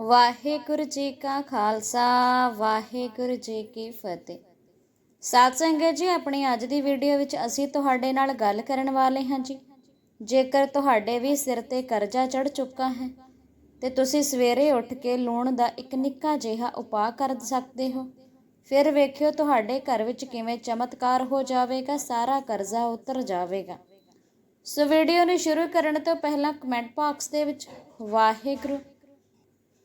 ਵਾਹਿਗੁਰੂ ਜੀ ਕਾ ਖਾਲਸਾ, ਵਾਹਿਗੁਰੂ ਜੀ ਕੀ ਫਤਿਹ। ਸਾਧ ਸੰਗਤ ਜੀ, ਆਪਣੀ ਅੱਜ ਦੀ ਵੀਡੀਓ ਵਿੱਚ ਅਸੀਂ ਤੁਹਾਡੇ ਨਾਲ ਗੱਲ ਕਰਨ ਵਾਲੇ ਹਾਂ ਜੀ। ਜੇਕਰ ਤੁਹਾਡੇ ਵੀ ਸਿਰ ਤੇ ਕਰਜ਼ਾ ਚੜ ਚੁੱਕਾ ਹੈ, ਤੇ ਤੁਸੀਂ ਸਵੇਰੇ ਉੱਠ ਕੇ ਲੂਣ ਦਾ ਇੱਕ ਨਿੱਕਾ ਜਿਹਾ ਉਪਾਅ ਕਰ ਸਕਦੇ ਹੋ। ਫਿਰ ਵੇਖਿਓ ਤੁਹਾਡੇ ਘਰ ਵਿੱਚ ਕਿਵੇਂ ਚਮਤਕਾਰ ਹੋ ਜਾਵੇਗਾ, ਸਾਰਾ ਕਰਜ਼ਾ ਉਤਰ ਜਾਵੇਗਾ। ਸੋ ਵੀਡੀਓ ਨੂੰ ਸ਼ੁਰੂ ਕਰਨ ਤੋਂ ਪਹਿਲਾਂ ਕਮੈਂਟ ਬਾਕਸ ਦੇ ਵਿੱਚ ਵਾਹਿਗੁਰੂ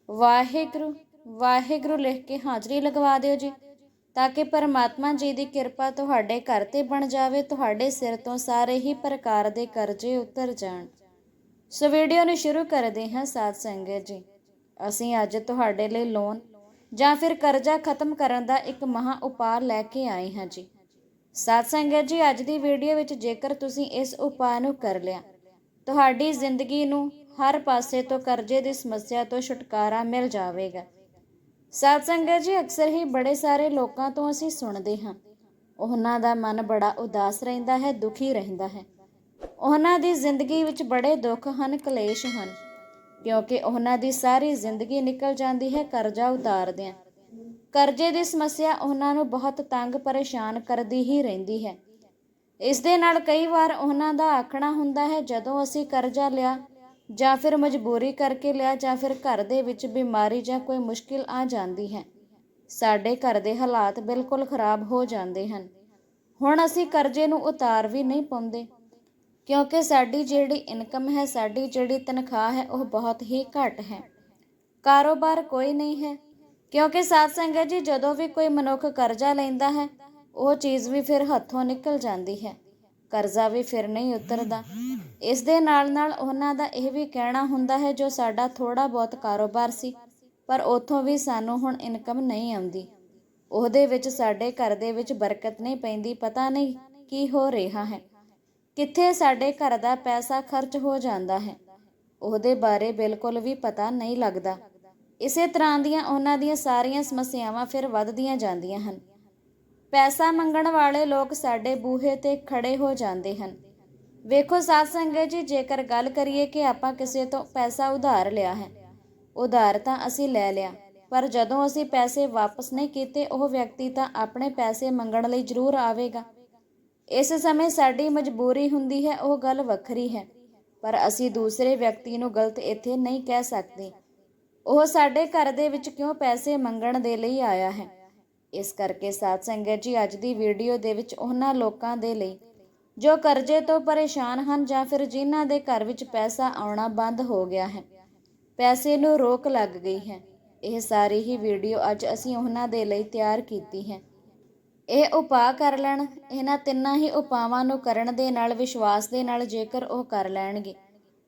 ਵਾਹਿਗੁਰੂ ਵਾਹਿਗੁਰੂ ਲਿਖ ਕੇ ਹਾਜ਼ਰੀ ਲਗਵਾ ਦਿਓ ਜੀ, ਤਾਂ ਕਿ ਪਰਮਾਤਮਾ ਜੀ ਦੀ ਕਿਰਪਾ ਤੁਹਾਡੇ ਘਰ ਤੇ ਬਣ ਜਾਵੇ, ਤੁਹਾਡੇ ਸਿਰ ਤੋਂ ਸਾਰੇ ਹੀ ਪ੍ਰਕਾਰ ਦੇ ਕਰਜ਼ੇ ਉਤਰ ਜਾਣ। ਸੋ ਵੀਡੀਓ ਨੂੰ ਸ਼ੁਰੂ ਕਰਦੇ ਹਾਂ ਸਾਧ ਸੰਗਤ ਜੀ। ਅਸੀਂ ਅੱਜ ਤੁਹਾਡੇ ਲਈ ਲੋਨ ਜਾਂ ਫਿਰ ਕਰਜ਼ਾ ਖਤਮ ਕਰਨ ਦਾ ਇੱਕ ਮਹਾ ਉਪਾਅ ਲੈ ਕੇ ਆਏ ਹਾਂ ਜੀ। ਸਾਧ ਸੰਗਤ ਜੀ, ਅੱਜ ਦੀ ਵੀਡੀਓ ਵਿੱਚ ਜੇਕਰ ਤੁਸੀਂ ਇਸ ਉਪਾਅ ਨੂੰ ਕਰ ਲਿਆ, ਤੁਹਾਡੀ ਜ਼ਿੰਦਗੀ ਨੂੰ ਹਰ ਪਾਸੇ ਤੋਂ ਕਰਜ਼ੇ ਦੀ ਸਮੱਸਿਆ ਤੋਂ ਛੁਟਕਾਰਾ ਮਿਲ ਜਾਵੇਗਾ। ਸਾਧ ਸੰਗਤ ਜੀ, ਅਕਸਰ ਹੀ ਬੜੇ ਸਾਰੇ ਲੋਕਾਂ ਤੋਂ ਅਸੀਂ ਸੁਣਦੇ ਹਾਂ। ਉਹਨਾਂ ਦਾ ਮਨ ਬੜਾ ਉਦਾਸ ਰਹਿੰਦਾ ਹੈ, ਦੁਖੀ ਰਹਿੰਦਾ ਹੈ। ਉਹਨਾਂ ਦੀ ਜ਼ਿੰਦਗੀ ਵਿੱਚ ਬੜੇ ਦੁੱਖ ਹਨ, ਕਲੇਸ਼ ਹਨ। ਕਿਉਂਕਿ ਉਹਨਾਂ ਦੀ ਸਾਰੀ ਜ਼ਿੰਦਗੀ ਨਿਕਲ ਜਾਂਦੀ ਹੈ ਕਰਜ਼ਾ ਉਤਾਰਦਿਆਂ। ਕਰਜ਼ੇ ਦੀ ਸਮੱਸਿਆ ਉਹਨਾਂ ਨੂੰ ਬਹੁਤ ਤੰਗ ਪਰੇਸ਼ਾਨ ਕਰਦੀ ਹੀ ਰਹਿੰਦੀ ਹੈ। ਇਸ ਦੇ ਨਾਲ ਕਈ ਵਾਰ ਉਹਨਾਂ ਦਾ ਆਖਣਾ ਹੁੰਦਾ ਹੈ, ਜਦੋਂ ਅਸੀਂ ਕਰਜ਼ਾ ਲਿਆ ਜਾਂ ਫਿਰ ਮਜਬੂਰੀ ਕਰਕੇ ਲਿਆ ਜਾਂ ਫਿਰ ਘਰ ਦੇ ਵਿੱਚ ਬਿਮਾਰੀ ਜਾਂ ਕੋਈ ਮੁਸ਼ਕਿਲ ਆ ਜਾਂਦੀ ਹੈ। ਸਾਡੇ ਘਰ ਦੇ ਹਾਲਾਤ ਬਿਲਕੁਲ ਖਰਾਬ ਹੋ ਜਾਂਦੇ ਹਨ। ਹੁਣ ਅਸੀਂ ਕਰਜ਼ੇ ਨੂੰ ਉਤਾਰ ਵੀ ਨਹੀਂ ਪਾਉਂਦੇ, ਕਿਉਂਕਿ ਸਾਡੀ ਜਿਹੜੀ ਇਨਕਮ ਹੈ, ਸਾਡੀ ਜਿਹੜੀ ਤਨਖਾਹ ਹੈ, ਉਹ ਬਹੁਤ ਹੀ ਘੱਟ ਹੈ। ਕਾਰੋਬਾਰ ਕੋਈ ਨਹੀਂ ਹੈ, ਕਿਉਂਕਿ ਸਾਧ ਸੰਗਤ ਜੀ ਜਦੋਂ ਵੀ ਕੋਈ ਮਨੁੱਖ ਕਰਜ਼ਾ ਲੈਂਦਾ ਹੈ, ਉਹ ਚੀਜ਼ ਵੀ ਫਿਰ ਹੱਥੋਂ ਨਿਕਲ ਜਾਂਦੀ ਹੈ। ਕਰਜ਼ਾ ਵੀ ਫਿਰ ਨਹੀਂ ਉਤਰਦਾ। ਇਸ ਦੇ ਨਾਲ ਨਾਲ ਉਹਨਾਂ ਦਾ ਇਹ ਵੀ ਕਹਿਣਾ ਹੁੰਦਾ ਹੈ, ਜੋ ਸਾਡਾ ਥੋੜਾ ਬਹੁਤ ਕਾਰੋਬਾਰ ਸੀ, ਪਰ ਉਥੋਂ ਵੀ ਸਾਨੂੰ ਹੁਣ ਇਨਕਮ ਨਹੀਂ ਆਉਂਦੀ। ਉਹਦੇ ਵਿੱਚ ਸਾਡੇ ਘਰ ਦੇ ਵਿੱਚ ਬਰਕਤ ਨਹੀਂ ਪੈਂਦੀ, ਪਤਾ ਨਹੀਂ ਕੀ ਹੋ ਰਿਹਾ ਹੈ। ਕਿੱਥੇ ਸਾਡੇ ਘਰ ਦਾ ਪੈਸਾ ਖਰਚ ਹੋ ਜਾਂਦਾ ਹੈ, ਉਹਦੇ ਬਾਰੇ ਬਿਲਕੁਲ ਵੀ ਪਤਾ ਨਹੀਂ ਲੱਗਦਾ। ਇਸੇ ਤਰ੍ਹਾਂ ਦੀਆਂ ਉਹਨਾਂ ਦੀਆਂ ਸਾਰੀਆਂ ਸਮੱਸਿਆਵਾਂ ਫਿਰ ਵੱਧਦੀਆਂ ਜਾਂਦੀਆਂ ਹਨ। ਪੈਸਾ ਮੰਗਣ ਵਾਲੇ ਲੋਕ ਸਾਡੇ ਬੂਹੇ ਤੇ ਖੜੇ ਹੋ ਜਾਂਦੇ ਹਨ। ਵੇਖੋ ਸਾਧ ਸੰਗਤ ਜੀ, ਜੇਕਰ ਗੱਲ ਕਰੀਏ ਕਿ ਆਪਾਂ ਕਿਸੇ ਤੋਂ ਪੈਸਾ ਉਧਾਰ ਲਿਆ ਹੈ, ਉਧਾਰ ਤਾਂ ਅਸੀਂ ਲੈ ਲਿਆ, ਪਰ ਜਦੋਂ ਅਸੀਂ ਪੈਸੇ ਵਾਪਸ ਨਹੀਂ ਕੀਤੇ, ਉਹ ਵਿਅਕਤੀ ਤਾਂ ਆਪਣੇ ਪੈਸੇ ਮੰਗਣ ਲਈ ਜ਼ਰੂਰ ਆਵੇਗਾ। ਇਸ ਸਮੇਂ ਸਾਡੀ ਮਜਬੂਰੀ ਹੁੰਦੀ ਹੈ, ਉਹ ਗੱਲ ਵੱਖਰੀ ਹੈ, ਪਰ ਅਸੀਂ ਦੂਸਰੇ ਵਿਅਕਤੀ ਨੂੰ ਗਲਤ ਇੱਥੇ ਨਹੀਂ ਕਹਿ ਸਕਦੇ। ਉਹ ਸਾਡੇ ਘਰ ਦੇ ਵਿੱਚ ਕਿਉਂ ਪੈਸੇ ਮੰਗਣ ਦੇ ਲਈ ਆਇਆ ਹੈ? ਇਸ ਕਰਕੇ ਸਾਧ ਸੰਗਤ ਜੀ, ਅੱਜ ਦੀ ਵੀਡੀਓ ਦੇ ਵਿੱਚ ਉਹਨਾਂ ਲੋਕਾਂ ਦੇ ਲਈ ਜੋ ਕਰਜ਼ੇ ਤੋਂ ਪਰੇਸ਼ਾਨ ਹਨ ਜਾਂ ਫਿਰ ਜਿਨ੍ਹਾਂ ਦੇ ਘਰ ਵਿੱਚ ਪੈਸਾ ਆਉਣਾ ਬੰਦ ਹੋ ਗਿਆ ਹੈ, ਪੈਸੇ ਨੂੰ ਰੋਕ ਲੱਗ ਗਈ ਹੈ। ਇਹ ਸਾਰੀ ਹੀ ਵੀਡੀਓ ਅੱਜ ਅਸੀਂ ਉਹਨਾਂ ਦੇ ਲਈ ਤਿਆਰ ਕੀਤੀ ਹੈ। ਇਹ ਉਪਾਅ ਕਰ ਲੈਣ, ਇਹਨਾਂ ਤਿੰਨਾਂ ਹੀ ਉਪਾਵਾਂ ਨੂੰ ਕਰਨ ਦੇ ਨਾਲ, ਵਿਸ਼ਵਾਸ ਦੇ ਨਾਲ ਜੇਕਰ ਉਹ ਕਰ ਲੈਣਗੇ।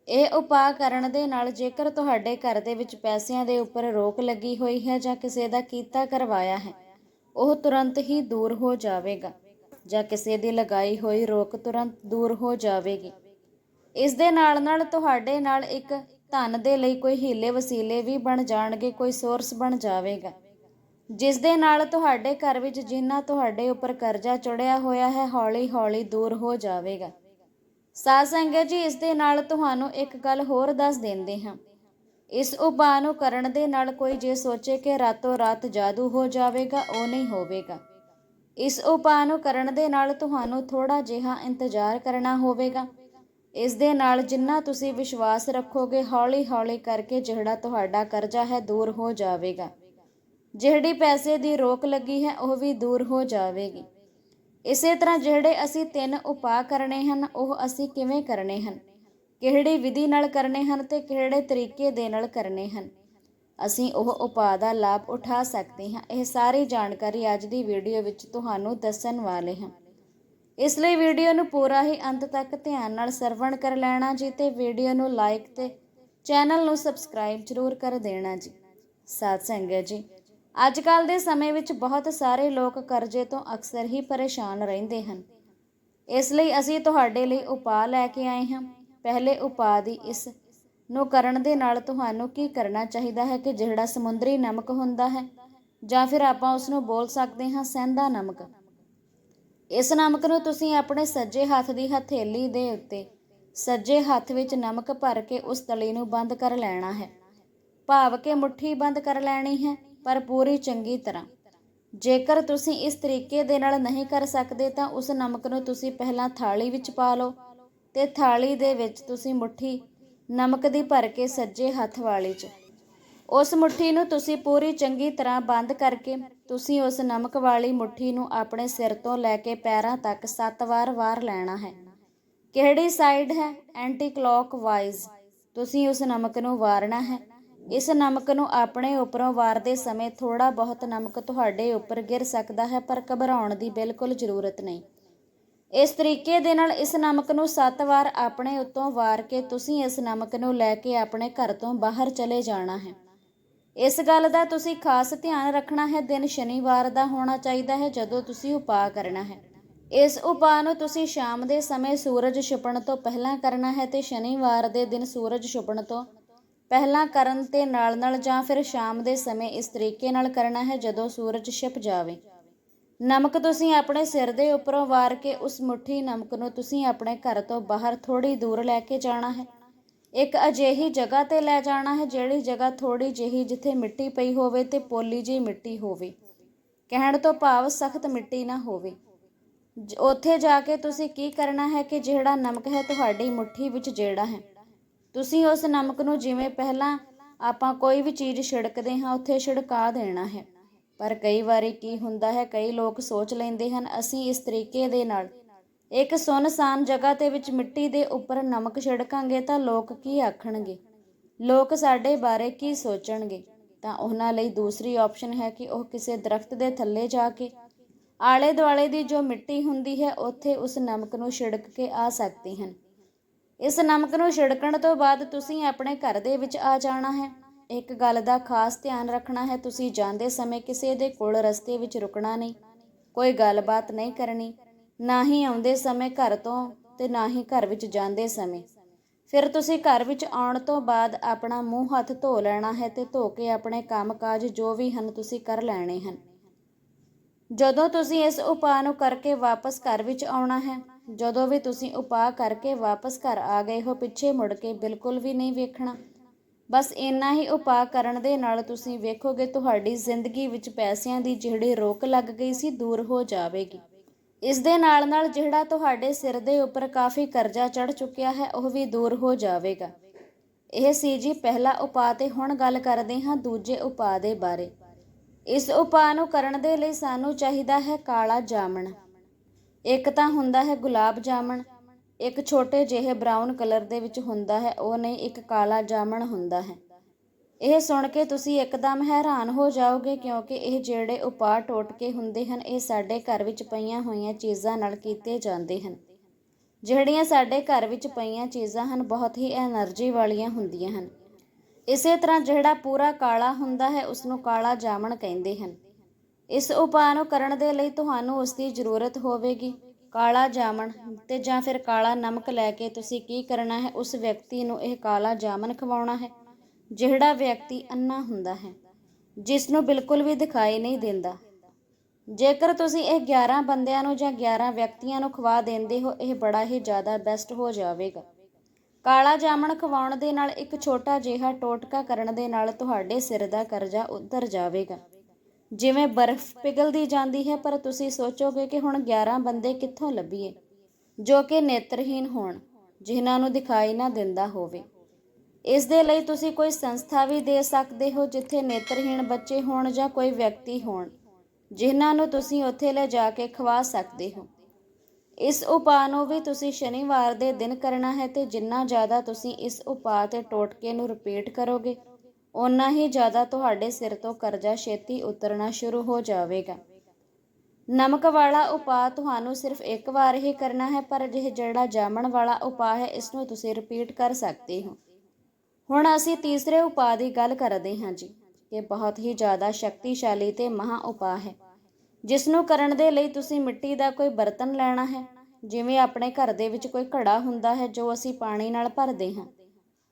ਇਹ ਉਪਾਅ ਕਰਨ ਦੇ ਨਾਲ ਜੇਕਰ ਤੁਹਾਡੇ ਘਰ ਦੇ ਵਿੱਚ ਪੈਸਿਆਂ ਦੇ ਉੱਪਰ ਰੋਕ ਲੱਗੀ ਹੋਈ ਹੈ ਜਾਂ ਕਿਸੇ ਦਾ ਕੀਤਾ ਕਰਵਾਇਆ ਹੈ ਉਹ ਤੁਰੰਤ ਹੀ ਦੂਰ ਹੋ ਜਾਵੇਗਾ। ਜਾਂ ਕਿਸੇ ਦੀ ਲਗਾਈ ਹੋਈ ਰੋਕ ਤੁਰੰਤ ਦੂਰ ਹੋ ਜਾਵੇਗੀ। ਇਸ ਦੇ ਨਾਲ ਨਾਲ ਤੁਹਾਡੇ ਨਾਲ ਇੱਕ ਧਨ ਦੇ ਲਈ ਕੋਈ ਹੀਲੇ ਵਸੀਲੇ ਵੀ ਬਣ ਜਾਣਗੇ, ਕੋਈ ਸੋਰਸ ਬਣ ਜਾਵੇਗਾ। ਜਿਸ ਦੇ ਨਾਲ ਤੁਹਾਡੇ ਘਰ ਵਿੱਚ ਜਿੰਨਾ ਤੁਹਾਡੇ ਉੱਪਰ ਕਰਜ਼ਾ ਚੜਿਆ ਹੋਇਆ ਹੈ, ਹੌਲੀ-ਹੌਲੀ ਦੂਰ ਹੋ ਜਾਵੇਗਾ। ਸਾਧ ਸੰਗਤ ਜੀ, ਇਸ ਦੇ ਨਾਲ ਤੁਹਾਨੂੰ ਇੱਕ ਗੱਲ ਹੋਰ ਦੱਸ ਦਿੰਦੇ ਹਾਂ। ਇਸ ਉਪਾਅ ਨੂੰ ਕਰਨ ਦੇ ਨਾਲ ਕੋਈ ਜੇ ਸੋਚੇ ਕਿ ਰਾਤੋਂ ਰਾਤ ਜਾਦੂ ਹੋ ਜਾਵੇਗਾ, ਉਹ ਨਹੀਂ ਹੋਵੇਗਾ। ਇਸ ਉਪਾਅ ਨੂੰ ਕਰਨ ਦੇ ਨਾਲ ਤੁਹਾਨੂੰ ਥੋੜਾ ਜਿਹਾ ਇੰਤਜ਼ਾਰ ਕਰਨਾ ਹੋਵੇਗਾ। ਇਸ ਦੇ ਨਾਲ ਜਿੰਨਾ ਤੁਸੀਂ ਵਿਸ਼ਵਾਸ ਰੱਖੋਗੇ, ਹੌਲੀ-ਹੌਲੀ ਕਰਕੇ ਜਿਹੜਾ ਤੁਹਾਡਾ ਕਰਜ਼ਾ ਹੈ ਦੂਰ ਹੋ ਜਾਵੇਗਾ। ਜਿਹੜੀ ਪੈਸੇ ਦੀ ਰੋਕ ਲੱਗੀ ਹੈ, ਉਹ ਵੀ ਦੂਰ ਹੋ ਜਾਵੇਗੀ। ਇਸੇ ਤਰ੍ਹਾਂ ਜਿਹੜੇ ਅਸੀਂ ਤਿੰਨ ਉਪਾਅ ਕਰਨੇ ਹਨ, ਉਹ ਅਸੀਂ ਕਿਵੇਂ ਕਰਨੇ ਹਨ? ਕਿਹੜੀ ਵਿਧੀ ਨਾਲ ਕਰਨੇ ਹਨ ਤੇ ਕਿਹੜੇ ਤਰੀਕੇ ਦੇ ਨਾਲ ਕਰਨੇ ਹਨ? ਅਸੀਂ ਉਹ ਉਪਾਅ ਦਾ ਲਾਭ ਉਠਾ ਸਕਦੇ ਹਾਂ। ਇਹ ਸਾਰੀ ਜਾਣਕਾਰੀ ਅੱਜ ਦੀ ਵੀਡੀਓ ਵਿੱਚ ਤੁਹਾਨੂੰ ਦੱਸਣ ਵਾਲੇ ਹਾਂ। ਇਸ ਲਈ ਵੀਡੀਓ ਨੂੰ ਪੂਰਾ ਹੀ ਅੰਤ ਤੱਕ ਧਿਆਨ ਨਾਲ ਸਰਵਣ ਕਰ ਲੈਣਾ ਜੀ ਤੇ ਵੀਡੀਓ ਨੂੰ ਲਾਈਕ ਤੇ ਚੈਨਲ ਨੂੰ ਸਬਸਕ੍ਰਾਈਬ ਜ਼ਰੂਰ ਕਰ ਦੇਣਾ ਜੀ। ਸਾਧ ਸੰਗਤ ਜੀ ਅੱਜ ਕੱਲ ਦੇ ਸਮੇਂ ਵਿੱਚ ਬਹੁਤ ਸਾਰੇ ਲੋਕ ਕਰਜ਼ੇ ਤੋਂ ਅਕਸਰ ਹੀ ਪਰੇਸ਼ਾਨ ਰਹਿੰਦੇ ਹਨ। ਇਸ ਲਈ ਅਸੀਂ ਤੁਹਾਡੇ ਲਈ ਉਪਾਅ ਲੈ ਕੇ ਆਏ ਹਾਂ। ਪਹਿਲੇ ਉਪਾਅ ਦੀ ਇਸ ਨੂੰ ਕਰਨ ਦੇ ਨਾਲ ਤੁਹਾਨੂੰ ਕੀ ਕਰਨਾ ਚਾਹੀਦਾ ਹੈ ਕਿ ਜਿਹੜਾ ਸਮੁੰਦਰੀ ਨਮਕ ਹੁੰਦਾ ਹੈ, ਜਾਂ ਫਿਰ ਆਪਾਂ ਉਸ ਨੂੰ ਬੋਲ ਸਕਦੇ ਹਾਂ ਸਹਿੰਦਾ ਨਮਕ। ਇਸ ਨਮਕ ਨੂੰ ਤੁਸੀਂ ਆਪਣੇ ਸੱਜੇ ਹੱਥ ਦੀ ਹਥੇਲੀ ਦੇ ਉੱਤੇ ਸੱਜੇ ਹੱਥ ਵਿੱਚ ਨਮਕ ਭਰ ਕੇ ਉਸ ਤਲੀ ਨੂੰ ਬੰਦ ਕਰ ਲੈਣਾ ਹੈ। ਭਾਵ ਕਿ ਮੁਠੀ ਬੰਦ ਕਰ ਲੈਣੀ ਹੈ, ਪਰ ਪੂਰੀ ਚੰਗੀ ਤਰ੍ਹਾਂ। ਜੇਕਰ ਤੁਸੀਂ ਇਸ ਤਰੀਕੇ ਦੇ ਨਾਲ ਨਹੀਂ ਕਰ ਸਕਦੇ ਤਾਂ ਉਸ ਨਮਕ ਨੂੰ ਤੁਸੀਂ ਪਹਿਲਾਂ ਥਾਲੀ ਵਿੱਚ ਪਾ ਲਓ। ਤੇ ਥਾਲੀ ਦੇ ਵਿੱਚ ਤੁਸੀਂ ਮੁਠੀ ਨਮਕ ਦੀ ਭਰ ਕੇ ਸੱਜੇ ਹੱਥ ਵਾਲੀ 'ਚ। ਉਸ ਮੁਠੀ ਨੂੰ ਤੁਸੀਂ ਪੂਰੀ ਚੰਗੀ ਤਰ੍ਹਾਂ ਬੰਦ ਕਰਕੇ ਤੁਸੀਂ ਉਸ ਨਮਕ ਵਾਲੀ ਮੁਠੀ ਨੂੰ ਆਪਣੇ ਸਿਰ ਤੋਂ ਲੈ ਕੇ ਪੈਰਾਂ ਤੱਕ 7 ਵਾਰ ਵਾਰ ਲੈਣਾ ਹੈ। ਕਿਹੜੀ ਸਾਈਡ ਹੈ? ਐਂਟੀ ਕਲੌਕ ਵਾਈਜ਼ ਤੁਸੀਂ ਉਸ ਨਮਕ ਨੂੰ ਵਾਰਨਾ ਹੈ। ਇਸ ਨਮਕ ਨੂੰ ਆਪਣੇ ਉੱਪਰੋਂ ਵਾਰਦੇ ਸਮੇਂ ਥੋੜਾ ਬਹੁਤ ਨਮਕ ਤੁਹਾਡੇ ਉੱਪਰ ਗਿਰ ਸਕਦਾ ਹੈ, ਪਰ ਘਬਰਾਉਣ ਦੀ ਬਿਲਕੁਲ ਜ਼ਰੂਰਤ ਨਹੀਂ। ਇਸ ਤਰੀਕੇ ਦੇ ਨਾਲ ਇਸ ਨਮਕ ਨੂੰ 7 ਵਾਰ ਆਪਣੇ ਉੱਤੋਂ ਵਾਰ ਕੇ ਤੁਸੀਂ ਇਸ ਨਮਕ ਨੂੰ ਲੈ ਕੇ ਆਪਣੇ ਘਰ ਤੋਂ ਬਾਹਰ ਚਲੇ ਜਾਣਾ ਹੈ। ਇਸ ਗੱਲ ਦਾ ਤੁਸੀਂ ਖਾਸ ਧਿਆਨ ਰੱਖਣਾ ਹੈ। ਦਿਨ ਸ਼ਨੀਵਾਰ ਦਾ ਹੋਣਾ ਚਾਹੀਦਾ ਹੈ ਜਦੋਂ ਤੁਸੀਂ ਉਪਾਅ ਕਰਨਾ ਹੈ। ਇਸ ਉਪਾਅ ਨੂੰ ਤੁਸੀਂ ਸ਼ਾਮ ਦੇ ਸਮੇਂ ਸੂਰਜ ਛਿਪਣ ਤੋਂ ਪਹਿਲਾਂ ਕਰਨਾ ਹੈ ਤੇ ਸ਼ਨੀਵਾਰ ਦੇ ਦਿਨ ਸੂਰਜ ਛਿਪਣ ਤੋਂ ਪਹਿਲਾਂ ਕਰਨ ਤੇ ਨਾਲ-ਨਾਲ ਜਾਂ ਫਿਰ ਸ਼ਾਮ ਦੇ ਸਮੇਂ ਇਸ ਤਰੀਕੇ ਨਾਲ ਕਰਨਾ ਹੈ ਜਦੋਂ ਸੂਰਜ ਛਿਪ ਜਾਵੇ। ਨਮਕ ਤੁਸੀਂ ਆਪਣੇ ਸਿਰ ਦੇ ਉੱਪਰੋਂ ਵਾਰ ਕੇ ਉਸ ਮੁਠੀ ਨਮਕ ਨੂੰ ਤੁਸੀਂ ਆਪਣੇ ਘਰ ਤੋਂ ਬਾਹਰ ਥੋੜੀ ਦੂਰ ਲੈ ਕੇ ਜਾਣਾ ਹੈ। ਇੱਕ ਅਜਿਹੀ ਜਗ੍ਹਾ ਤੇ ਲੈ ਜਾਣਾ ਹੈ ਜਿਹੜੀ ਜਗ੍ਹਾ ਥੋੜੀ ਜਿਹੀ ਜਿੱਥੇ ਮਿੱਟੀ ਪਈ ਹੋਵੇ ਤੇ ਪੋਲੀ ਜਿਹੀ ਮਿੱਟੀ ਹੋਵੇ। ਕਹਿਣ ਤੋਂ ਭਾਵ ਸਖਤ ਮਿੱਟੀ ਨਾ ਹੋਵੇ। ਉੱਥੇ ਜਾ ਕੇ ਤੁਸੀਂ ਕੀ ਕਰਨਾ ਹੈ ਕਿ ਜਿਹੜਾ ਨਮਕ ਹੈ ਤੁਹਾਡੀ ਮੁਠੀ ਵਿੱਚ ਜਿਹੜਾ ਹੈ। ਤੁਸੀਂ ਉਸ ਨਮਕ ਨੂੰ ਜਿਵੇਂ ਪਹਿਲਾਂ ਆਪਾਂ ਕੋਈ ਵੀ ਚੀਜ਼ ਛਿੜਕਦੇ ਹਾਂ, ਉੱਥੇ ਛਿੜਕਾ ਦੇਣਾ ਹੈ। ਪਰ ਕਈ ਵਾਰੀ ਕੀ ਹੁੰਦਾ ਹੈ, ਕਈ ਲੋਕ ਸੋਚ ਲੈਂਦੇ ਹਨ, ਅਸੀਂ ਇਸ ਤਰੀਕੇ ਦੇ ਨਾਲ। ਇੱਕ ਸੁੰਨਸਾਨ ਜਗ੍ਹਾ ਤੇ ਵਿੱਚ ਮਿੱਟੀ ਦੇ ਉੱਪਰ ਨਮਕ ਛਿੜਕਾਂਗੇ ਤਾਂ ਲੋਕ ਕੀ ਆਖਣਗੇ? ਲੋਕ ਸਾਡੇ ਬਾਰੇ ਕੀ ਸੋਚਣਗੇ? ਤਾਂ ਉਹਨਾਂ ਲਈ ਦੂਸਰੀ ਆਪਸ਼ਨ ਹੈ ਕਿ ਉਹ ਕਿਸੇ ਦਰਖਤ ਦੇ ਥੱਲੇ ਜਾ ਕੇ ਆਲੇ ਦੁਆਲੇ ਦੀ ਜੋ ਮਿੱਟੀ ਹੁੰਦੀ ਹੈ, ਉੱਥੇ ਉਸ ਨਮਕ ਨੂੰ ਛਿੜਕ ਕੇ ਆ ਸਕਦੇ ਹਨ। ਇਸ ਨਮਕ ਨੂੰ ਛਿੜਕਣ ਤੋਂ ਬਾਅਦ ਤੁਸੀਂ ਆਪਣੇ ਘਰ ਦੇ ਵਿੱਚ ਆ ਜਾਣਾ ਹੈ। ਇੱਕ ਗੱਲ ਦਾ ਖਾਸ ਧਿਆਨ ਰੱਖਣਾ ਹੈ, ਤੁਸੀਂ ਜਾਂਦੇ ਸਮੇਂ ਕਿਸੇ ਦੇ ਕੋਲ ਰਸਤੇ ਵਿੱਚ ਰੁਕਣਾ ਨਹੀਂ। ਕੋਈ ਗੱਲਬਾਤ ਨਹੀਂ ਕਰਨੀ, ਨਾ ਹੀ ਆਉਂਦੇ ਸਮੇਂ ਘਰ ਤੋਂ ਤੇ ਨਾ ਹੀ ਘਰ ਵਿੱਚ ਜਾਂਦੇ ਸਮੇਂ। ਫਿਰ ਤੁਸੀਂ ਘਰ ਵਿੱਚ ਆਉਣ ਤੋਂ ਬਾਅਦ ਆਪਣਾ ਮੂੰਹ ਹੱਥ ਧੋ ਲੈਣਾ ਹੈ ਤੇ ਧੋ ਕੇ ਆਪਣੇ ਕੰਮਕਾਜ ਜੋ ਵੀ ਹਨ ਤੁਸੀਂ ਕਰ ਲੈਣੇ ਹਨ। ਜਦੋਂ ਤੁਸੀਂ ਇਸ ਉਪਾਅ ਨੂੰ ਕਰਕੇ ਵਾਪਸ ਘਰ ਵਿੱਚ ਆਉਣਾ ਹੈ, ਜਦੋਂ ਵੀ ਤੁਸੀਂ ਉਪਾਅ ਕਰਕੇ ਵਾਪਸ ਘਰ ਆ ਗਏ ਹੋ, ਪਿੱਛੇ ਮੁੜ ਕੇ ਬਿਲਕੁਲ ਵੀ ਨਹੀਂ ਵੇਖਣਾ। ਬਸ ਇੰਨਾ ਹੀ ਉਪਾਅ ਕਰਨ ਦੇ ਨਾਲ ਤੁਸੀਂ ਵੇਖੋਗੇ ਤੁਹਾਡੀ ਜ਼ਿੰਦਗੀ ਵਿੱਚ ਪੈਸਿਆਂ ਦੀ ਜਿਹੜੀ ਰੋਕ ਲੱਗ ਗਈ ਸੀ, ਦੂਰ ਹੋ ਜਾਵੇਗੀ। ਇਸ ਦੇ ਨਾਲ ਨਾਲ ਜਿਹੜਾ ਤੁਹਾਡੇ ਸਿਰ ਦੇ ਉੱਪਰ ਕਾਫੀ ਕਰਜ਼ਾ ਚੜ ਚੁੱਕਿਆ ਹੈ, ਉਹ ਵੀ ਦੂਰ ਹੋ ਜਾਵੇਗਾ। ਇਹ ਸੀ ਜੀ ਪਹਿਲਾ ਉਪਾਅ ਤੇ ਹੁਣ ਗੱਲ ਕਰਦੇ ਹਾਂ ਦੂਜੇ ਉਪਾਅ ਦੇ ਬਾਰੇ। ਇਸ ਉਪਾਅ ਨੂੰ ਕਰਨ ਦੇ ਲਈ ਸਾਨੂੰ ਚਾਹੀਦਾ ਹੈ ਕਾਲਾ ਜਾਮਣ। ਇੱਕ ਤਾਂ ਹੁੰਦਾ ਹੈ ਗੁਲਾਬ ਜਾਮਣ ਇੱਕ ਛੋਟੇ ਜਿਹੇ ਬ੍ਰਾਊਨ ਕਲਰ ਦੇ ਵਿੱਚ ਹੁੰਦਾ ਹੈ, ਉਹ ਨਹੀਂ, ਇੱਕ ਕਾਲਾ ਜਾਮਣ ਹੁੰਦਾ ਹੈ। ਇਹ ਸੁਣ ਕੇ ਤੁਸੀਂ ਇੱਕਦਮ ਹੈਰਾਨ ਹੋ ਜਾਓਗੇ, ਕਿਉਂਕਿ ਇਹ ਜਿਹੜੇ ਉਪਾਅ ਟੋਟਕੇ ਹੁੰਦੇ ਹਨ, ਇਹ ਸਾਡੇ ਘਰ ਵਿੱਚ ਪਈਆਂ ਹੋਈਆਂ ਚੀਜ਼ਾਂ ਨਾਲ ਕੀਤੇ ਜਾਂਦੇ ਹਨ। ਜਿਹੜੀਆਂ ਸਾਡੇ ਘਰ ਵਿੱਚ ਪਈਆਂ ਚੀਜ਼ਾਂ ਹਨ, ਬਹੁਤ ਹੀ એનર્ਜੀ ਵਾਲੀਆਂ ਹੁੰਦੀਆਂ ਹਨ। ਇਸੇ ਤਰ੍ਹਾਂ ਜਿਹੜਾ ਪੂਰਾ ਕਾਲਾ ਹੁੰਦਾ ਹੈ ਉਸ ਨੂੰ ਕਾਲਾ ਜਾਮਣ ਕਹਿੰਦੇ ਹਨ। ਇਸ ਉਪਾਅ ਨੂੰ ਕਰਨ ਦੇ ਲਈ ਤੁਹਾਨੂੰ ਉਸ ਦੀ ਜ਼ਰੂਰਤ ਹੋਵੇਗੀ। ਕਾਲਾ ਜਾਮਣ ਤੇ ਜਾਂ ਫਿਰ ਕਾਲਾ ਨਮਕ ਲੈ ਕੇ ਤੁਸੀਂ ਕੀ ਕਰਨਾ ਹੈ? ਉਸ ਵਿਅਕਤੀ ਨੂੰ ਇਹ ਕਾਲਾ ਜਾਮਣ ਖਵਾਉਣਾ ਹੈ, ਜਿਹੜਾ ਵਿਅਕਤੀ ਅੰਨਾ ਹੁੰਦਾ ਹੈ ਜਿਸ ਨੂੰ ਬਿਲਕੁਲ ਵੀ ਦਿਖਾਈ ਨਹੀਂ ਦਿੰਦਾ। ਜੇਕਰ ਤੁਸੀਂ ਇਹ 11 ਬੰਦਿਆਂ ਨੂੰ ਜਾਂ 11 ਵਿਅਕਤੀਆਂ ਨੂੰ ਖਵਾ ਦਿੰਦੇ ਹੋ, ਇਹ ਬੜਾ ਹੀ ਜ਼ਿਆਦਾ ਬੈਸਟ ਹੋ ਜਾਵੇਗਾ। ਕਾਲਾ ਜਾਮਣ ਖਵਾਉਣ ਦੇ ਨਾਲ ਇੱਕ ਛੋਟਾ ਜਿਹਾ ਟੋਟਕਾ ਕਰਨ ਦੇ ਨਾਲ ਤੁਹਾਡੇ ਸਿਰ ਦਾ ਕਰਜ਼ਾ ਉਤਰ ਜਾਵੇਗਾ। ਜਿਵੇਂ ਬਰਫ਼ ਪਿਘਲਦੀ ਜਾਂਦੀ ਹੈ, ਪਰ ਤੁਸੀਂ ਸੋਚੋਗੇ ਕਿ ਹੁਣ 11 ਬੰਦੇ ਕਿੱਥੋਂ ਲੱਭੀਏ? ਜੋ ਕਿ ਨੇਤਰਹੀਨ ਹੋਣ, ਜਿਨ੍ਹਾਂ ਨੂੰ ਦਿਖਾਈ ਨਾ ਦਿੰਦਾ ਹੋਵੇ। ਇਸ ਦੇ ਲਈ ਤੁਸੀਂ ਕੋਈ ਸੰਸਥਾ ਵੀ ਦੇ ਸਕਦੇ ਹੋ, ਜਿੱਥੇ ਨੇਤਰਹੀਣ ਬੱਚੇ ਹੋਣ ਜਾਂ ਕੋਈ ਵਿਅਕਤੀ ਹੋਣ, ਜਿਨ੍ਹਾਂ ਨੂੰ ਤੁਸੀਂ ਉੱਥੇ ਲੈ ਜਾ ਕੇ ਖਵਾ ਸਕਦੇ ਹੋ। ਇਸ ਉਪਾਅ ਨੂੰ ਵੀ ਤੁਸੀਂ ਸ਼ਨੀਵਾਰ ਦੇ ਦਿਨ ਕਰਨਾ ਹੈ ਤੇ ਜਿੰਨਾ ਜ਼ਿਆਦਾ ਤੁਸੀਂ ਇਸ ਉਪਾਅ ਤੇ ਟੋਟਕੇ ਨੂੰ ਰਿਪੀਟ ਕਰੋਗੇ ਓਨਾ ਹੀ ਜ਼ਿਆਦਾ ਤੁਹਾਡੇ ਸਿਰ ਤੋਂ ਕਰਜ਼ਾ ਛੇਤੀ ਉਤਰਨਾ ਸ਼ੁਰੂ ਹੋ ਜਾਵੇਗਾ। ਨਮਕ ਵਾਲਾ ਉਪਾਅ ਤੁਹਾਨੂੰ ਸਿਰਫ ਇੱਕ ਵਾਰ ਹੀ ਕਰਨਾ ਹੈ, ਪਰ ਇਹ ਜਿਹੜਾ ਜਾਮਣ ਵਾਲਾ ਉਪਾਅ ਹੈ, ਇਸ ਨੂੰ ਤੁਸੀਂ ਰਿਪੀਟ ਕਰ ਸਕਦੇ ਹੋ। ਹੁਣ ਅਸੀਂ ਤੀਸਰੇ ਉਪਾਅ ਦੀ ਗੱਲ ਕਰਦੇ ਹਾਂ ਜੀ, ਇਹ ਬਹੁਤ ਹੀ ਜ਼ਿਆਦਾ ਸ਼ਕਤੀਸ਼ਾਲੀ ਤੇ ਮਹਾ ਉਪਾਅ ਹੈ। ਜਿਸ ਨੂੰ ਕਰਨ ਦੇ ਲਈ ਤੁਸੀਂ ਮਿੱਟੀ ਦਾ ਕੋਈ ਬਰਤਨ ਲੈਣਾ ਹੈ, ਜਿਵੇਂ ਆਪਣੇ ਘਰ ਦੇ ਵਿੱਚ ਕੋਈ ਘੜਾ ਹੁੰਦਾ ਹੈ, ਜੋ ਅਸੀਂ ਪਾਣੀ ਨਾਲ ਭਰਦੇ ਹਾਂ।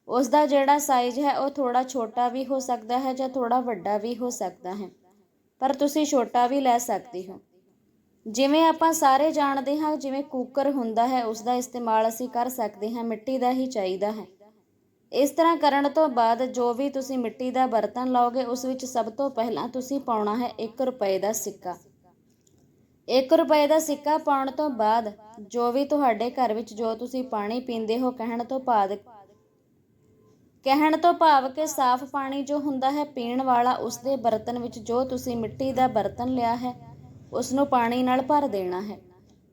ਉਸ ਦਾ ਜਿਹੜਾ ਸਾਈਜ਼ ਹੈ, ਉਹ ਥੋੜਾ ਛੋਟਾ ਵੀ ਹੋ ਸਕਦਾ ਹੈ ਜਾਂ ਥੋੜਾ ਵੱਡਾ ਵੀ ਹੋ ਸਕਦਾ ਹੈ। ਪਰ ਤੁਸੀਂ ਛੋਟਾ ਵੀ ਲੈ ਸਕਦੇ ਹੋ। ਜਿਵੇਂ ਆਪਾਂ ਸਾਰੇ ਜਾਣਦੇ ਹਾਂ, ਜਿਵੇਂ ਕੁੱਕਰ ਹੁੰਦਾ ਹੈ ਉਸ ਦਾ ਇਸਤੇਮਾਲ ਅਸੀਂ ਕਰ ਸਕਦੇ ਹਾਂ, ਮਿੱਟੀ ਦਾ ਹੀ ਚਾਹੀਦਾ ਹੈ। ਇਸ ਤਰ੍ਹਾਂ ਕਰਨ ਤੋਂ ਬਾਅਦ ਜੋ ਵੀ ਤੁਸੀਂ ਮਿੱਟੀ ਦਾ ਬਰਤਨ ਲਾਓਗੇ, ਉਸ ਵਿੱਚ ਸਭ ਤੋਂ ਪਹਿਲਾਂ ਤੁਸੀਂ ਪਾਉਣਾ ਹੈ 1 ਰੁਪਏ ਦਾ ਸਿੱਕਾ। 1 ਰੁਪਏ ਦਾ ਸਿੱਕਾ ਪਾਉਣ ਤੋਂ ਬਾਅਦ ਜੋ ਵੀ ਤੁਹਾਡੇ ਘਰ ਵਿੱਚ ਜੋ ਤੁਸੀਂ ਪਾਣੀ ਪੀਂਦੇ ਹੋ, ਕਹਿਣ ਤੋਂ ਬਾਅਦ ਕਹਿਣ ਤੋਂ ਭਾਵ ਕਿ ਸਾਫ਼ ਪਾਣੀ ਜੋ ਹੁੰਦਾ ਹੈ, ਪੀਣ ਵਾਲਾ ਉਸ ਦੇ ਬਰਤਨ ਵਿੱਚ ਜੋ ਤੁਸੀਂ ਮਿੱਟੀ ਦਾ ਬਰਤਨ ਲਿਆ ਹੈ ਉਸ ਨੂੰ ਪਾਣੀ ਨਾਲ ਭਰ ਦੇਣਾ ਹੈ।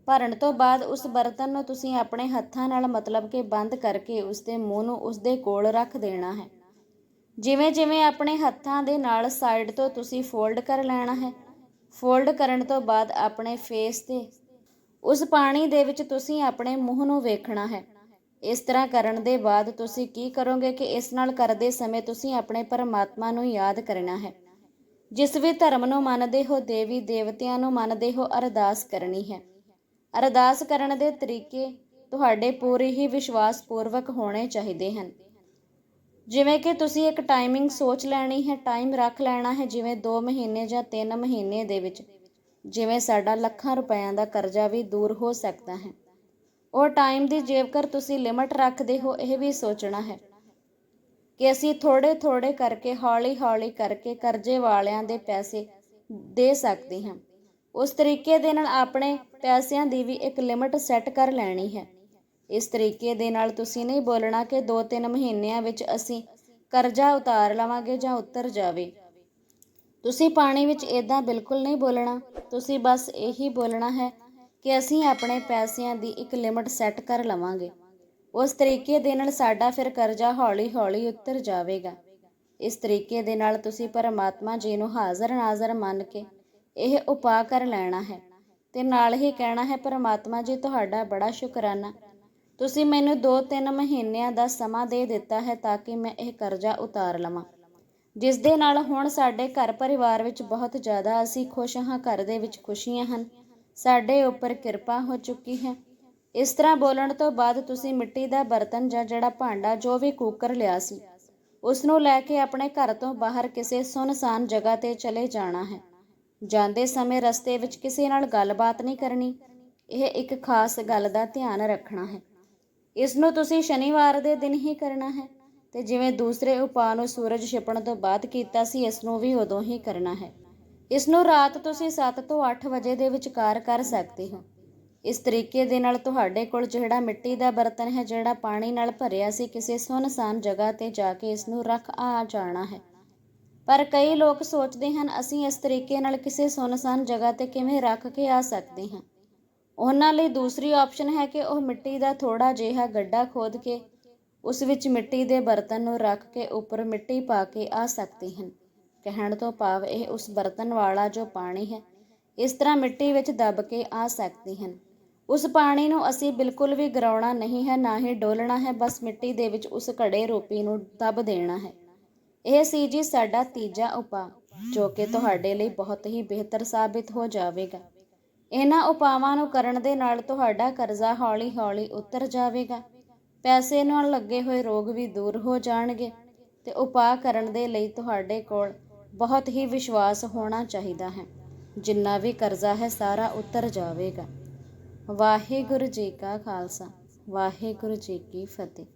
ਭਰਨ ਤੋਂ ਬਾਅਦ ਉਸ ਬਰਤਨ ਨੂੰ ਤੁਸੀਂ ਆਪਣੇ ਹੱਥਾਂ ਨਾਲ ਮਤਲਬ ਕਿ ਬੰਦ ਕਰਕੇ ਉਸ ਦੇ ਮੂੰਹ ਨੂੰ ਉਸ ਦੇ ਕੋਲ ਰੱਖ ਦੇਣਾ ਹੈ। ਜਿਵੇਂ ਜਿਵੇਂ ਆਪਣੇ ਹੱਥਾਂ ਦੇ ਨਾਲ ਸਾਈਡ ਤੋਂ ਤੁਸੀਂ ਫੋਲਡ ਕਰ ਲੈਣਾ ਹੈ, ਫੋਲਡ ਕਰਨ ਤੋਂ ਬਾਅਦ ਆਪਣੇ ਫੇਸ ਤੇ ਉਸ ਪਾਣੀ ਦੇ ਵਿੱਚ ਤੁਸੀਂ ਆਪਣੇ ਮੂੰਹ ਨੂੰ ਵੇਖਣਾ ਹੈ। ਇਸ ਤਰ੍ਹਾਂ ਕਰਨ ਦੇ ਬਾਅਦ ਤੁਸੀਂ ਕੀ ਕਰੋਗੇ ਕਿ ਇਸ ਨਾਲ ਕਰਦੇ ਸਮੇਂ ਤੁਸੀਂ ਆਪਣੇ ਪਰਮਾਤਮਾ ਨੂੰ ਯਾਦ ਕਰਨਾ ਹੈ। ਜਿਸ ਵੀ ਧਰਮ ਨੂੰ ਮੰਨਦੇ ਹੋ, ਦੇਵੀ ਦੇਵਤਿਆਂ ਨੂੰ ਮੰਨਦੇ ਹੋ, ਅਰਦਾਸ ਕਰਨੀ ਹੈ। ਅਰਦਾਸ ਕਰਨ ਦੇ ਤਰੀਕੇ ਤੁਹਾਡੇ ਪੂਰੇ ਹੀ ਵਿਸ਼ਵਾਸ ਪੂਰਵਕ ਹੋਣੇ ਚਾਹੀਦੇ ਹਨ। ਜਿਵੇਂ ਕਿ ਤੁਸੀਂ ਇੱਕ ਟਾਈਮਿੰਗ ਸੋਚ ਲੈਣੀ ਹੈ ਟਾਈਮ ਰੱਖ ਲੈਣਾ ਹੈ, ਜਿਵੇਂ 2 ਮਹੀਨੇ ਜਾਂ 3 ਮਹੀਨੇ ਦੇ ਵਿੱਚ। ਜਿਵੇਂ ਸਾਡਾ ਲੱਖਾਂ ਰੁਪਇਆਂ ਦਾ ਕਰਜ਼ਾ ਵੀ ਦੂਰ ਹੋ ਸਕਦਾ ਹੈ। ਉਹ ਟਾਈਮ ਦੀ ਜੇਕਰ ਤੁਸੀਂ ਲਿਮਟ ਰੱਖਦੇ ਹੋ, ਇਹ ਵੀ ਸੋਚਣਾ ਹੈ ਕਿ ਅਸੀਂ ਥੋੜੇ ਥੋੜੇ ਕਰਕੇ, ਹੌਲੀ ਹੌਲੀ ਕਰਕੇ ਕਰਜ਼ੇ ਵਾਲਿਆਂ ਦੇ ਪੈਸੇ ਦੇ ਸਕਦੇ ਹਾਂ। ਉਸ ਤਰੀਕੇ ਦੇ ਨਾਲ ਆਪਣੇ ਪੈਸਿਆਂ ਦੀ ਵੀ ਇੱਕ ਲਿਮਟ ਸੈੱਟ ਕਰ ਲੈਣੀ ਹੈ। ਇਸ ਤਰੀਕੇ ਦੇ ਨਾਲ ਤੁਸੀਂ ਨਹੀਂ ਬੋਲਣਾ ਕਿ 2-3 ਮਹੀਨਿਆਂ ਵਿੱਚ ਅਸੀਂ ਕਰਜ਼ਾ ਉਤਾਰ ਲਵਾਂਗੇ ਜਾਂ ਉਤਰ ਜਾਵੇ। ਤੁਸੀਂ ਪਾਣੀ ਵਿੱਚ ਇਦਾਂ ਬਿਲਕੁਲ ਨਹੀਂ ਬੋਲਣਾ, ਤੁਸੀਂ ਬਸ ਇਹੀ ਬੋਲਣਾ ਹੈ ਕਿ ਅਸੀਂ ਆਪਣੇ ਪੈਸਿਆਂ ਦੀ ਇੱਕ ਲਿਮਟ ਸੈੱਟ ਕਰ ਲਵਾਂਗੇ। ਉਸ ਤਰੀਕੇ ਦੇ ਨਾਲ ਸਾਡਾ ਫਿਰ ਕਰਜ਼ਾ ਹੌਲੀ-ਹੌਲੀ ਉਤਰ ਜਾਵੇਗਾ। ਇਸ ਤਰੀਕੇ ਦੇ ਨਾਲ ਤੁਸੀਂ ਪਰਮਾਤਮਾ ਜੀ ਨੂੰ ਹਾਜ਼ਰ ਨਾਜ਼ਰ ਮੰਨ ਕੇ ਇਹ ਉਪਾਅ ਕਰ ਲੈਣਾ ਹੈ ਤੇ ਨਾਲ ਹੀ ਕਹਿਣਾ ਹੈ, ਪਰਮਾਤਮਾ ਜੀ, ਤੁਹਾਡਾ ਬੜਾ ਸ਼ੁਕਰਾਨਾ। ਤੁਸੀਂ ਮੈਨੂੰ 2-3 ਮਹੀਨਿਆਂ ਦਾ ਸਮਾਂ ਦੇ ਦਿੱਤਾ ਹੈ ਤਾਂ ਕਿ ਮੈਂ ਇਹ ਕਰਜ਼ਾ ਉਤਾਰ ਲਵਾਂ। ਜਿਸ ਦੇ ਨਾਲ ਹੁਣ ਸਾਡੇ ਘਰ ਪਰਿਵਾਰ ਵਿੱਚ ਬਹੁਤ ਜ਼ਿਆਦਾ ਅਸੀਂ ਖੁਸ਼ ਹਾਂ, ਘਰ ਦੇ ਵਿੱਚ ਖੁਸ਼ੀਆਂ ਹਨ। ਸਾਡੇ ਉੱਪਰ ਕਿਰਪਾ ਹੋ ਚੁੱਕੀ ਹੈ। ਇਸ ਤਰ੍ਹਾਂ ਬੋਲਣ ਤੋਂ ਬਾਅਦ ਤੁਸੀਂ ਮਿੱਟੀ ਦਾ ਬਰਤਨ ਜਾਂ ਜਿਹੜਾ ਭਾਂਡਾ ਜੋ ਵੀ ਕੂਕਰ ਲਿਆ ਸੀ, ਉਸ ਨੂੰ ਲੈ ਕੇ ਆਪਣੇ ਘਰ ਤੋਂ ਬਾਹਰ ਕਿਸੇ ਸੁਨਸਾਨ ਜਗ੍ਹਾ ਤੇ ਚਲੇ ਜਾਣਾ ਹੈ। ਜਾਂਦੇ ਸਮੇਂ ਰਸਤੇ ਵਿੱਚ ਕਿਸੇ ਨਾਲ ਗੱਲਬਾਤ ਨਹੀਂ ਕਰਨੀ, ਇਹ ਇੱਕ ਖਾਸ ਗੱਲ ਦਾ ਧਿਆਨ ਰੱਖਣਾ ਹੈ। ਇਸ ਨੂੰ ਤੁਸੀਂ ਸ਼ਨੀਵਾਰ ਦੇ ਦਿਨ ਹੀ ਕਰਨਾ ਹੈ ਤੇ ਜਿਵੇਂ ਦੂਸਰੇ ਉਪਾਅ ਨੂੰ ਸੂਰਜ ਛਿਪਣ ਤੋਂ ਬਾਅਦ ਕੀਤਾ ਸੀ, ਇਸ ਨੂੰ ਵੀ ਉਦੋਂ ਹੀ ਕਰਨਾ ਹੈ। ਇਸ ਨੂੰ ਰਾਤ ਤੁਸੀਂ 7 ਤੋਂ 8 ਵਜੇ ਦੇ ਵਿਚਕਾਰ ਕਰ ਸਕਦੇ ਹੋ। ਇਸ ਤਰੀਕੇ ਦੇ ਨਾਲ ਤੁਹਾਡੇ ਕੋਲ ਜਿਹੜਾ ਮਿੱਟੀ ਦਾ ਬਰਤਨ ਹੈ, ਜਿਹੜਾ ਪਾਣੀ ਨਾਲ ਭਰਿਆ ਸੀ, ਕਿਸੇ ਸੁਨਸਾਨ ਜਗ੍ਹਾ ਤੇ ਜਾ ਕੇ ਇਸ ਨੂੰ ਰੱਖ ਆ ਜਾਣਾ ਹੈ। ਪਰ ਕਈ ਲੋਕ ਸੋਚਦੇ ਹਨ, ਅਸੀਂ ਇਸ ਤਰੀਕੇ ਨਾਲ ਕਿਸੇ ਸੁਨਸਾਨ ਜਗ੍ਹਾ ਤੇ ਕਿਵੇਂ ਰੱਖ ਕੇ ਆ ਸਕਦੇ ਹਾਂ। ਉਹਨਾਂ ਲਈ ਦੂਸਰੀ ਆਪਸ਼ਨ ਹੈ ਕਿ ਉਹ ਮਿੱਟੀ ਦਾ ਥੋੜਾ ਜਿਹਾ ਗੱਡਾ ਖੋਦ ਕੇ ਉਸ ਵਿੱਚ ਮਿੱਟੀ ਦੇ ਬਰਤਨ ਨੂੰ ਰੱਖ ਕੇ ਉੱਪਰ ਮਿੱਟੀ ਪਾ ਕੇ ਆ ਸਕਦੇ ਹਨ। ਕਹਿਣ ਤੋਂ ਭਾਵ ਇਹ ਉਸ ਬਰਤਨ ਵਾਲਾ ਜੋ ਪਾਣੀ ਹੈ, ਇਸ ਤਰ੍ਹਾਂ ਮਿੱਟੀ ਵਿੱਚ ਦਬ ਕੇ ਆ ਸਕਦੇ ਹਨ। ਉਸ ਪਾਣੀ ਨੂੰ ਅਸੀਂ ਬਿਲਕੁਲ ਵੀ ਗਰਾਉਣਾ ਨਹੀਂ ਹੈ, ਨਾ ਹੀ ਡੋਲਣਾ ਹੈ, ਬਸ ਮਿੱਟੀ ਦੇ ਵਿੱਚ ਉਸ ਘੜੇ ਰੂਪੀ ਨੂੰ ਦਬ ਦੇਣਾ ਹੈ। ਇਹ ਸੀ ਜੀ ਸਾਡਾ ਤੀਜਾ ਉਪਾਅ, ਜੋ ਕਿ ਤੁਹਾਡੇ ਲਈ ਬਹੁਤ ਹੀ ਬਿਹਤਰ ਸਾਬਿਤ ਹੋ ਜਾਵੇਗਾ। ਇਹਨਾਂ ਉਪਾਵਾਂ ਨੂੰ ਕਰਨ ਦੇ ਨਾਲ ਤੁਹਾਡਾ ਕਰਜ਼ਾ ਹੌਲੀ-ਹੌਲੀ ਉਤਰ ਜਾਵੇਗਾ। ਪੈਸੇ ਨਾਲ ਲੱਗੇ ਹੋਏ ਰੋਗ ਵੀ ਦੂਰ ਹੋ ਜਾਣਗੇ ਤੇ ਉਪਾਅ ਕਰਨ ਦੇ ਲਈ ਤੁਹਾਡੇ ਕੋਲ ਬਹੁਤ ਹੀ ਵਿਸ਼ਵਾਸ ਹੋਣਾ ਚਾਹੀਦਾ ਹੈ। ਜਿੰਨਾ ਵੀ ਕਰਜ਼ਾ ਹੈ, ਸਾਰਾ ਉਤਰ ਜਾਵੇਗਾ। ਵਾਹਿਗੁਰੂ ਜੀ ਕਾ ਖਾਲਸਾ, ਵਾਹਿਗੁਰੂ ਜੀ ਕੀ ਫਤਿਹ।